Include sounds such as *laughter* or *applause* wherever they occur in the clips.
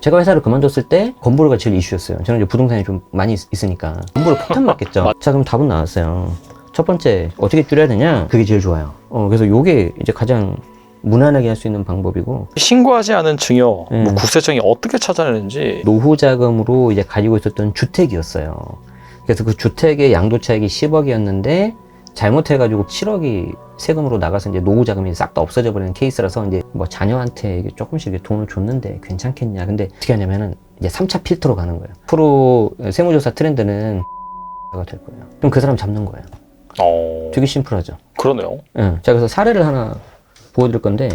제가 회사를 그만뒀을 때 건보료가 제일 이슈였어요. 저는 이제 부동산이 좀 많이 있, 있으니까 건보료 폭탄 맞겠죠. *laughs* 자 그럼 답은 나왔어요. 첫 번째 어떻게 줄여야 되냐? 그게 제일 좋아요. 어 그래서 요게 이제 가장 무난하게 할 수 있는 방법이고 신고하지 않은 증여, 음. 뭐 국세청이 어떻게 찾아내는지 노후 자금으로 이제 가지고 있었던 주택이었어요. 그래서 그 주택의 양도 차익이 10억이었는데 잘못해가지고 7억이 세금으로 나가서 이제 노후 자금이 싹 다 없어져 버리는 케이스라서 이제 뭐 자녀한테 조금씩 돈을 줬는데 괜찮겠냐. 근데 어떻게 하냐면은 이제 3차 필터로 가는 거예요. 프로 세무조사 트렌드는 가될 거예요. 그럼 그 사람 잡는 거예요. 어, 되게 심플하죠. 그러네요. 예. 자, 그래서 사례를 하나 보여드릴 건데,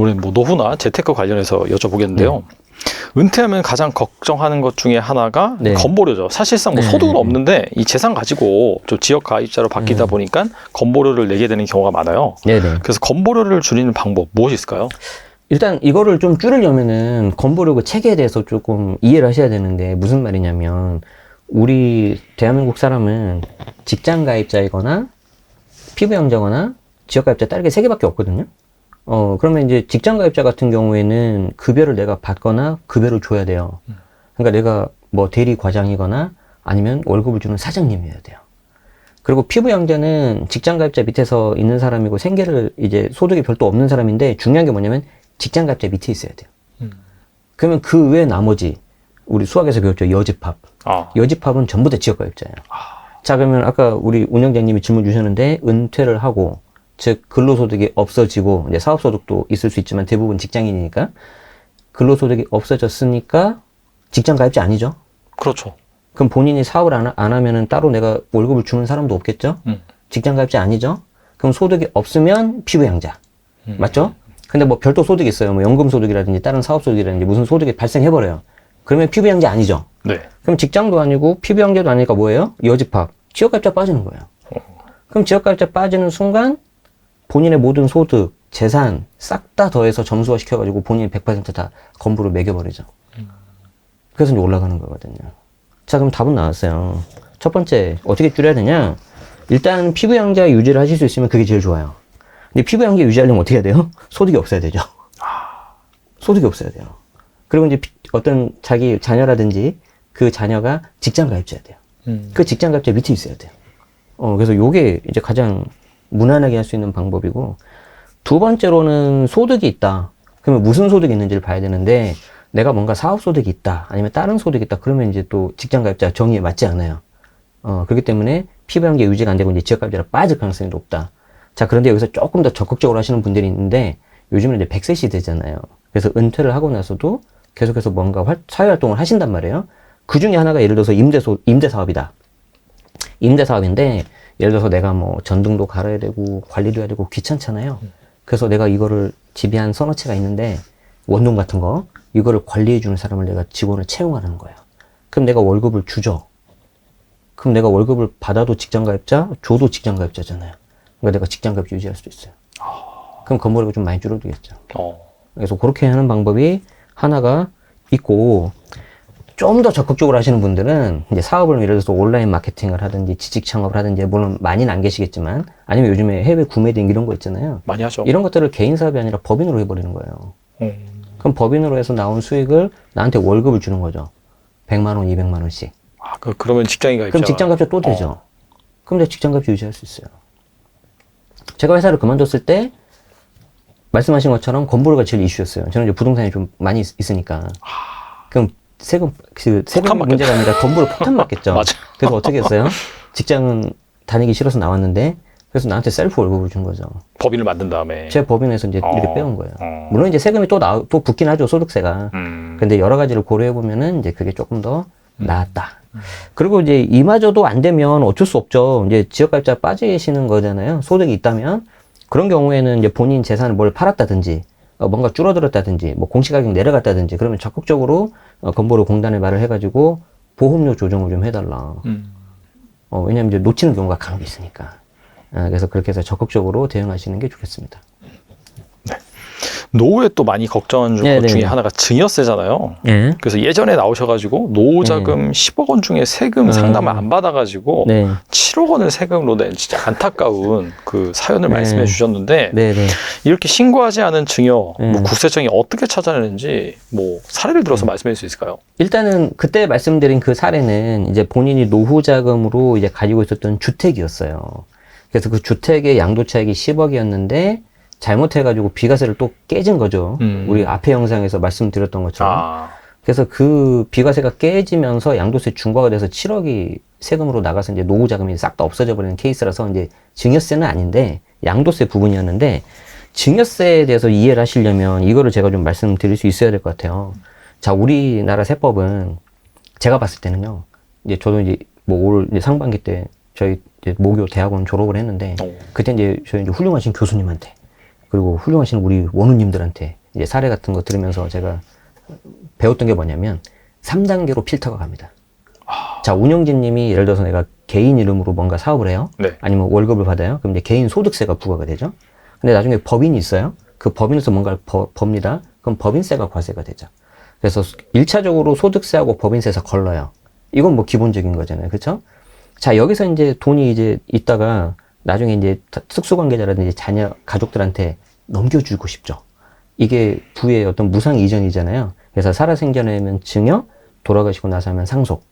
우리 뭐 노후나 재테크 관련해서 여쭤보겠는데요. 은퇴하면 가장 걱정하는 것 중에 하나가 네. 건보료죠. 사실상 뭐 네. 소득은 없는데 이 재산 가지고 좀 지역 가입자로 바뀌다 음. 보니까 건보료를 내게 되는 경우가 많아요. 네네. 그래서 건보료를 줄이는 방법 무엇이 있을까요? 일단 이거를 좀 줄이려면은 건보료 그 체계에 대해서 조금 이해를 하셔야 되는데 무슨 말이냐면 우리 대한민국 사람은 직장 가입자이거나 피부 영자거나 지역 가입자 딸게 세 개밖에 없거든요. 어 그러면 이제 직장 가입자 같은 경우에는 급여를 내가 받거나 급여를 줘야 돼요. 그러니까 내가 뭐 대리 과장이거나 아니면 월급을 주는 사장님이어야 돼요. 그리고 피부 영자는 직장 가입자 밑에서 있는 사람이고 생계를 이제 소득이 별도 없는 사람인데 중요한 게 뭐냐면 직장 가입자 밑에 있어야 돼요. 음. 그러면 그 외 나머지 우리 수학에서 배웠죠 여집합. 아, 여집합은 전부 다 지역 가입자예요. 자 그러면 아까 우리 운영자님이 질문 주셨는데 은퇴를 하고 즉 근로소득이 없어지고 이제 사업소득도 있을 수 있지만 대부분 직장인이니까 근로소득이 없어졌으니까 직장 가입자 아니죠? 그렇죠. 그럼 본인이 사업을 안, 하- 안 하면은 따로 내가 월급을 주는 사람도 없겠죠? 음. 직장 가입자 아니죠? 그럼 소득이 없으면 피부양자. 음. 맞죠? 근데 뭐 별도 소득이 있어요. 뭐 연금 소득이라든지 다른 사업 소득이라든지 무슨 소득이 발생해버려요. 그러면 피부양자 아니죠? 네. 그럼 직장도 아니고 피부양자도 아니니까 뭐예요? 여집합. 지역가입자 빠지는 거예요. 그럼 지역가입자 빠지는 순간 본인의 모든 소득, 재산 싹 다 더해서 점수화 시켜가지고 본인이 100%다 건부로 매겨버리죠. 그래서 이제 올라가는 거거든요. 자, 그럼 답은 나왔어요. 첫 번째, 어떻게 줄여야 되냐? 일단 피부 양자 유지를 하실 수 있으면 그게 제일 좋아요. 근데 피부 양자 유지하려면 어떻게 해야 돼요? *laughs* 소득이 없어야 되죠. 소득이 없어야 돼요. 그리고 이제 피- 어떤 자기 자녀라든지 그 자녀가 직장 가입자야 돼요. 음. 그 직장 가입자 밑에 있어야 돼요. 어, 그래서 요게 이제 가장 무난하게 할 수 있는 방법이고, 두 번째로는 소득이 있다. 그러면 무슨 소득이 있는지를 봐야 되는데, 내가 뭔가 사업 소득이 있다. 아니면 다른 소득이 있다. 그러면 이제 또 직장 가입자 정의에 맞지 않아요. 어, 그렇기 때문에 피부양계 유지가 안 되고 이제 지역 가입자로 빠질 가능성이 높다. 자, 그런데 여기서 조금 더 적극적으로 하시는 분들이 있는데, 요즘은 이제 100세 시대잖아요. 그래서 은퇴를 하고 나서도 계속해서 뭔가 활- 사회활동을 하신단 말이에요. 그 중에 하나가 예를 들어서 임대소, 임대사업이다. 임대 사업인데 예를 들어서 내가 뭐 전등도 갈아야 되고 관리도 해야 되고 귀찮잖아요. 그래서 내가 이거를 집에 한 서너 채가 있는데 원룸 같은 거 이거를 관리해 주는 사람을 내가 직원을 채용하는 거예요. 그럼 내가 월급을 주죠. 그럼 내가 월급을 받아도 직장가입자, 줘도 직장가입자잖아요. 그러니까 내가 직장가입 유지할 수 있어요. 그럼 건물이 좀 많이 줄어들겠죠. 어. 그래서 그렇게 하는 방법이 하나가 있고 좀 더 적극적으로 하시는 분들은 이제 사업을 예를 들어서 온라인 마케팅을 하든지 지식 창업을 하든지 물론 많이는 안 계시겠지만 아니면 요즘에 해외 구매 등 이런 거 있잖아요. 많이 하죠. 이런 것들을 개인 사업이 아니라 법인으로 해버리는 거예요. 음. 그럼 법인으로 해서 나온 수익을 나한테 월급을 주는 거죠. 100만 원, 200만 원씩. 아, 그, 그러면 직장인 가입자. 그럼 직장값이 또 되죠. 그럼 내 직장값 유지할 수 있어요. 제가 회사를 그만뒀을 때 말씀하신 것처럼 건보료가 제일 이슈였어요. 저는 이제 부동산이 좀 많이 있, 으니까 그럼 세금 그 세금. 문제가 아니라 건보료 폭탄 맞겠죠. *laughs* 맞아. 그래서 어떻게 했어요? 직장은 다니기 싫어서 나왔는데 그래서 나한테 셀프 월급을 준 거죠. 법인을 만든 다음에. 제 법인에서 이제 어. 이렇게 빼온 거예요. 어. 물론 이제 세금이 또 나, 또 붙긴 하죠. 소득세가. 음. 근데 여러 가지를 고려해 보면은 이제 그게 조금 더 나았다. 그리고 이제 이마저도 안 되면 어쩔 수 없죠. 이제 지역가입자 빠지시는 거잖아요. 소득이 있다면 그런 경우에는 이제 본인 재산을 뭘 팔았다든지 어, 뭔가 줄어들었다든지 뭐 공시가격 내려갔다든지 그러면 적극적으로 어, 건보료 공단에 말을 해가지고 보험료 조정을 좀 해달라. 음. 어, 왜냐면 이제 놓치는 경우가 간혹 있으니까. 아, 그래서 그렇게 해서 적극적으로 대응하시는 게 좋겠습니다. 노후에 또 많이 걱정하는 것 네, 네. 중에 하나가 증여세잖아요. 예. 그래서 예전에 나오셔가지고 노후자금 10억 원 중에 세금 음. 상담을 안 받아가지고 네. 7억 원을 세금으로 낸 진짜 안타까운 그 사연을 네. 말씀해 주셨는데 네, 네. 이렇게 신고하지 않은 증여 네. 뭐 국세청이 어떻게 찾아내는지 뭐 사례를 들어서 말씀해 주실 수 있을까요? 일단은 그때 말씀드린 그 사례는 이제 본인이 노후 자금으로 이제 가지고 있었던 주택이었어요. 그래서 그 주택의 양도차익이 10억이었는데 잘못해가지고 비과세를 또 깨진 거죠. 음. 우리 앞에 영상에서 말씀드렸던 것처럼. 아, 그래서 그 비과세가 깨지면서 양도세 중과가 돼서 7억이 세금으로 나가서 이제 노후 자금이 싹 다 없어져 버리는 케이스라서 이제 증여세는 아닌데 양도세 부분이었는데 증여세에 대해서 이해를 하시려면 이거를 제가 좀 말씀드릴 수 있어야 될 것 같아요. 자, 우리나라 세법은 제가 봤을 때는요. 이제 저도 이제 뭐올 상반기 때 저희 이제 모교 대학원 졸업을 했는데 어. 그때 이제 저희 이제 훌륭하신 교수님한테 그리고 훌륭하신 우리 원우님들한테 이제 사례 같은 거 들으면서 제가 배웠던 게 뭐냐면 3단계로 필터가 갑니다. 자, 운영진 님이 예를 들어서 내가 개인 이름으로 뭔가 사업을 해요. 네. 아니면 월급을 받아요. 그럼 이제 개인 소득세가 부과가 되죠. 근데 나중에 법인이 있어요. 그 법인에서 뭔가를 버, 법니다. 그럼 법인세가 과세가 되죠. 그래서 일차적으로 소득세하고 법인세에서 걸러요. 이건 뭐 기본적인 거잖아요. 그렇죠? 자, 여기서 이제 돈이 이제 있다가 나중에 이제 다- 특수 관계자라든지 자녀 가족들한테 넘겨주고 싶죠. 이게 부의 어떤 무상 이전이잖아요. 그래서 살아생전에면 증여, 돌아가시고 나서 하면 상속.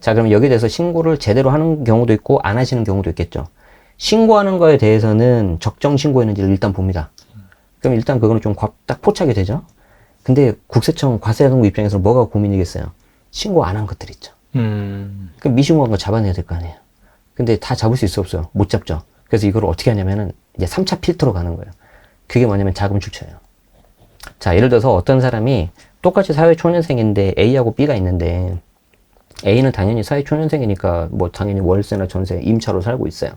자, 그럼 여기에 대해서 신고를 제대로 하는 경우도 있고 안 하시는 경우도 있겠죠. 신고하는 거에 대해서는 적정 신고했는지를 일단 봅니다. 그럼 일단 그거는 좀 딱 포착이 되죠. 근데 국세청 과세자동부 입장에서 뭐가 고민이겠어요? 신고 안 한 것들 있죠. 음, 그럼 미신고한 거 잡아내야 될 거 아니에요. 근데 다 잡을 수 있어 없어요? 못 잡죠. 그래서 이걸 어떻게 하냐면은 이제 3차 필터로 가는 거예요. 그게 뭐냐면 자금 출처예요. 자, 예를 들어서 어떤 사람이 똑같이 사회 초년생인데 A하고 B가 있는데 A는 당연히 사회 초년생이니까 뭐 당연히 월세나 전세 임차로 살고 있어요.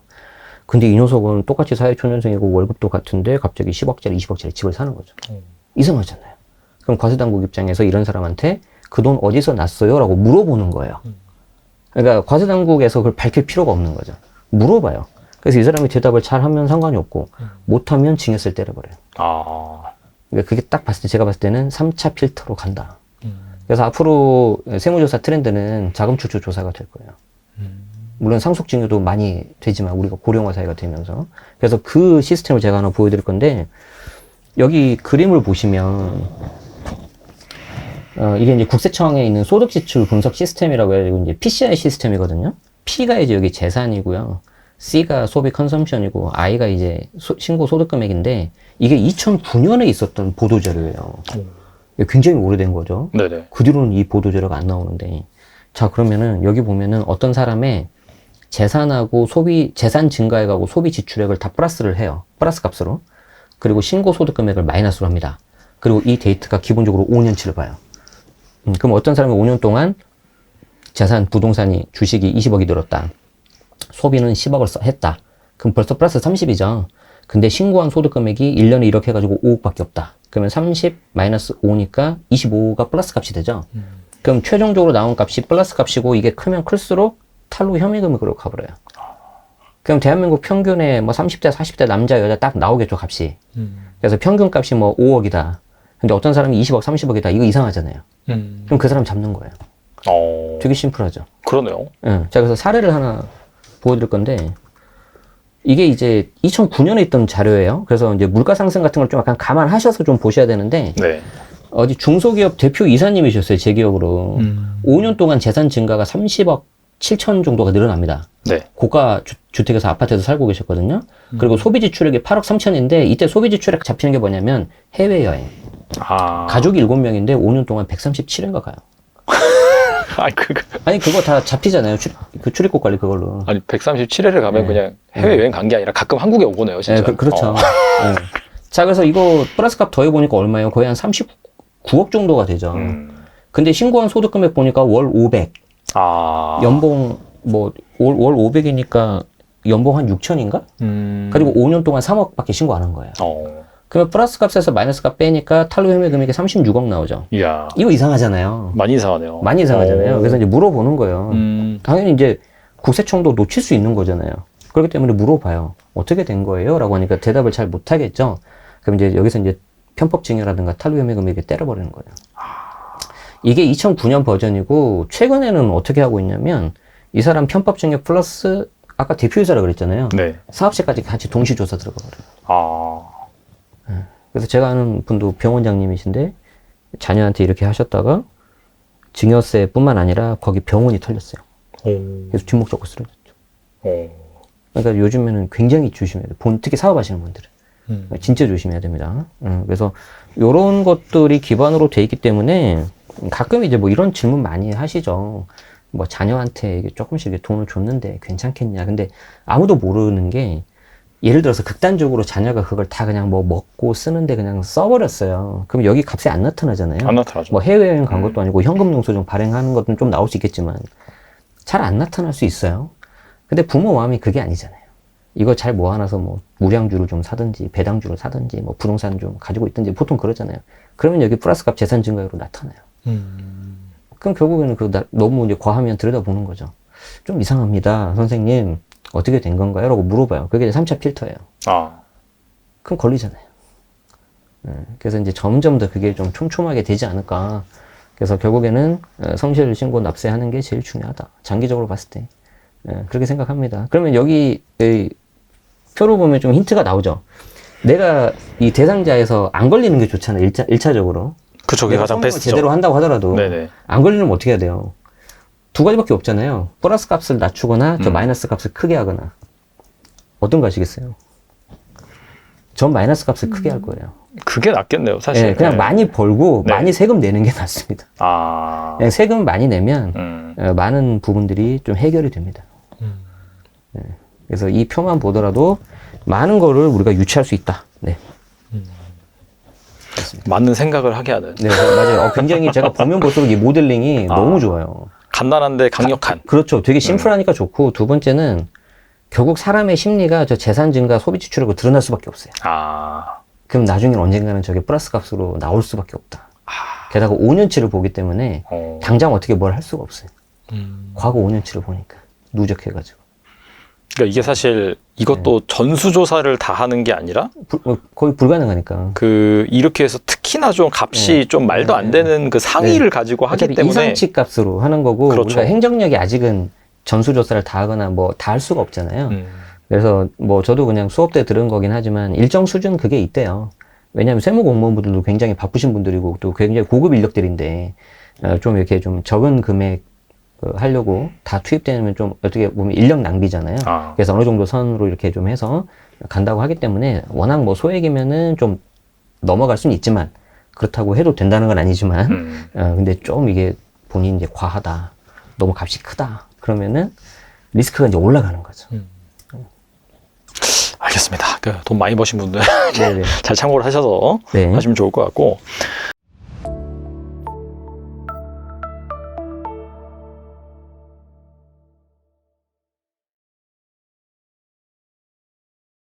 근데 이 녀석은 똑같이 사회 초년생이고 월급도 같은데 갑자기 10억짜리, 20억짜리 집을 사는 거죠. 이상하잖아요. 그럼 과세당국 입장에서 이런 사람한테 그 돈 어디서 났어요? 라고 물어보는 거예요. 그러니까 과세당국에서 그걸 밝힐 필요가 없는 거죠. 물어봐요. 그래서 이 사람이 대답을 잘 하면 상관이 없고, 못하면 징역세를 때려버려요. 아, 그러니까 그게 딱 봤을 때, 제가 봤을 때는 3차 필터로 간다. 음. 그래서 앞으로 세무조사 트렌드는 자금 출처 조사가 될 거예요. 물론 상속증여도 많이 되지만 우리가 고령화 사회가 되면서 그래서 그 시스템을 제가 하나 보여드릴 건데 여기 그림을 보시면 어, 이게 이제 국세청에 있는 소득 지출 분석 시스템이라고 해가지고 이제 PCI 시스템이거든요. P가 이제 여기 재산이고요. C가 소비 컨섬션이고 I가 이제 소- 신고 소득 금액인데 이게 2009년에 있었던 보도 자료예요. 이게 굉장히 오래된 거죠. 네네. 그 뒤로는 이 보도 자료가 안 나오는데. 자 그러면은 여기 보면은 어떤 사람의 재산하고 소비 재산 증가액하고 소비 지출액을 다 플러스를 해요. 플러스 값으로. 그리고 신고 소득 금액을 마이너스로 합니다. 그리고 이 데이터가 기본적으로 5년치를 봐요. 음, 그럼 어떤 사람이 5년 동안 재산 부동산이 주식이 20억이 늘었다 소비는 10억을 써- 했다 그럼 벌써 플러스 30이죠 근데 신고한 소득 금액이 1년에 이렇게 해가지고 5억밖에 없다 그러면 30 마이너스 5니까 25가 플러스 값이 되죠 그럼 최종적으로 나온 값이 플러스 값이고 이게 크면 클수록 탈루 혐의 금액으로 가버려요. 그럼 대한민국 평균에 뭐 30대, 40대 남자, 여자 딱 나오겠죠, 값이. 음. 그래서 평균 값이 뭐 5억이다. 근데 어떤 사람이 20억, 30억이다. 이거 이상하잖아요. 음. 그럼 그 사람 잡는 거예요. 어, 되게 심플하죠. 그러네요. 예. 자, 그래서 사례를 하나 보여드릴 건데, 이게 이제 2009년에 있던 자료예요. 그래서 이제 물가 상승 같은 걸 좀 약간 감안하셔서 좀 보셔야 되는데, 네. 어디 중소기업 대표 이사님이셨어요, 제 기억으로. 음. 5년 동안 재산 증가가 30억 7천 정도가 늘어납니다. 네. 고가 주, 택에서 아파트에서 살고 계셨거든요. 그리고 소비 지출액이 8억 3천인데 이때 소비 지출액 잡히는 게 뭐냐면 해외 여행. 아. 가족이 7명인데 5년 동안 137인가 가요. *laughs* 아니, 그, 그- 아니 그거 다 잡히잖아요. 출, 그 출입국 관리 그걸로. 아니 137회를 가면 네. 그냥 해외 여행 간 게 아니라 가끔 한국에 오고네요, 진짜. 네, 그, 렇죠 어. 자 그래서 이거 플러스 값 더해 보니까 얼마예요? 거의 한 39억 정도가 되죠. 음. 근데 신고한 소득 금액 보니까 월 500. 아. 연봉 뭐 월 500이니까 연봉 한 6천인가? 음. 그리고 5년 동안 3억밖에 신고 안 한 거예요. 어. 그러면 플러스 값에서 마이너스 값 빼니까 탈루 혐의 금액이 36억 나오죠. 이야. 이거 이상하잖아요. 많이 이상하네요. 많이 이상하잖아요. 어. 그래서 이제 물어보는 거예요. 음. 당연히 이제 국세청도 놓칠 수 있는 거잖아요. 그렇기 때문에 물어봐요. 어떻게 된 거예요? 라고 하니까 대답을 잘 못하겠죠. 그럼 이제 여기서 이제 편법 증여라든가 탈루 혐의금 이렇게 때려버리는 거예요. 이게 2009년 버전이고 최근에는 어떻게 하고 있냐면 이 사람 편법 증여 플러스 아까 대표이사라 그랬잖아요. 네. 사업체까지 같이 동시 조사 들어가 버려요. 아. 그래서 제가 아는 분도 병원장님이신데 자녀한테 이렇게 하셨다가 증여세뿐만 아니라 거기 병원이 털렸어요. 오. 그래서 뒷목 잡고 쓰러졌죠. 오. 그러니까 요즘에는 굉장히 조심해야 돼요. 본, 특히 사업하시는 분들은. 음. 진짜 조심해야 됩니다. 음, 그래서 요런 것들이 기반으로 돼 있기 때문에 가끔 이제 뭐 이런 질문 많이 하시죠. 뭐 자녀한테 조금씩 돈을 줬는데 괜찮겠냐. 근데 아무도 모르는 게 예를 들어서 극단적으로 자녀가 그걸 다 그냥 뭐 먹고 쓰는데 그냥 써버렸어요. 그럼 여기 값이 안 나타나잖아요. 안 나타나죠. 뭐 해외여행 간 것도 아니고 현금 영수증 발행하는 것은 좀 나올 수 있겠지만 잘 안 나타날 수 있어요. 근데 부모 마음이 그게 아니잖아요. 이거 잘 모아놔서 뭐 무량주를 좀 사든지 배당주를 사든지 뭐 부동산 좀 가지고 있든지 보통 그러잖아요. 그러면 여기 플러스 값 재산 증가율로 나타나요. 음. 그럼 결국에는 그 나- 너무 이제 과하면 들여다보는 거죠. 좀 이상합니다. 선생님 어떻게 된 건가요? 라고 물어봐요. 그게 이제 3차 필터예요. 아. 그럼 걸리잖아요. 예, 그래서 이제 점점 더 그게 좀 촘촘하게 되지 않을까. 그래서 결국에는 어, 성실 신고 납세하는 게 제일 중요하다. 장기적으로 봤을 때. 예, 그렇게 생각합니다. 그러면 여기 이 표로 보면 좀 힌트가 나오죠. 내가 이 대상자에서 안 걸리는 게 좋잖아요. 일차일차적으로 그쵸, 그게 가장 베스트죠. 제대로 한다고 하더라도 네네. 안 걸리면 어떻게 해야 돼요? 두 가지밖에 없잖아요. 플러스 값을 낮추거나 저 음. 마이너스 값을 크게 하거나. 어떤 거 하시겠어요? 전 마이너스 값을 크게 할 거예요. 그게 낫겠네요, 사실. 예, 그냥 네. 많이 벌고 네. 많이 세금 내는 게 *laughs* 낫습니다. 아. 그냥 세금 많이 내면 음. 어, 많은 부분들이 좀 해결이 됩니다. 음. 예, 그래서 이 표만 보더라도 많은 거를 우리가 유치할 수 있다. 네, 맞는 생각을 하게 하는. 네 맞아요. 어, 굉장히 제가 보면 볼수록 이 모델링이 아. 너무 좋아요. 간단한데 강력한. 그렇죠. 되게 음. 심플하니까 좋고 두 번째는 결국 사람의 심리가 저 재산 증가 소비 지출하고 드러날 수밖에 없어요. 아. 그럼 나중엔 언젠가는 저게 플러스 값으로 나올 수밖에 없다. 게다가 5년치를 보기 때문에 어. 당장 어떻게 뭘 할 수가 없어요. 음. 과거 5년치를 보니까 누적해가지고 그러니까 이게 사실 이것도 전수조사를 다 하는 게 아니라 불- 어, 거의 불가능하니까. 그 이렇게 해서 특히나 좀 값이 네. 좀 말도 안 되는 그 상위를 가지고 하기 어차피 때문에 이상치 값으로 하는 거고 그렇죠. 우리가 행정력이 아직은 전수 조사를 다 하거나 뭐 다 할 수가 없잖아요. 음. 그래서 뭐 저도 그냥 수업 때 들은 거긴 하지만 일정 수준 그게 있대요. 왜냐하면 세무 공무원분들도 굉장히 바쁘신 분들이고 또 굉장히 고급 인력들인데 어, 좀 이렇게 좀 적은 금액 어, 하려고 다 투입되면 좀 어떻게 보면 인력 낭비잖아요. 아. 그래서 어느 정도 선으로 이렇게 좀 해서 간다고 하기 때문에 워낙 뭐 소액이면은 좀 넘어갈 수는 있지만 그렇다고 해도 된다는 건 아니지만 음. 어, 근데 좀 이게 본인이 이제 과하다. 너무 값이 크다. 그러면은 리스크가 이제 올라가는 거죠. 알겠습니다. 그 돈 많이 버신 분들 네네. *laughs* 잘 참고를 하셔서 네. 하시면 좋을 것 같고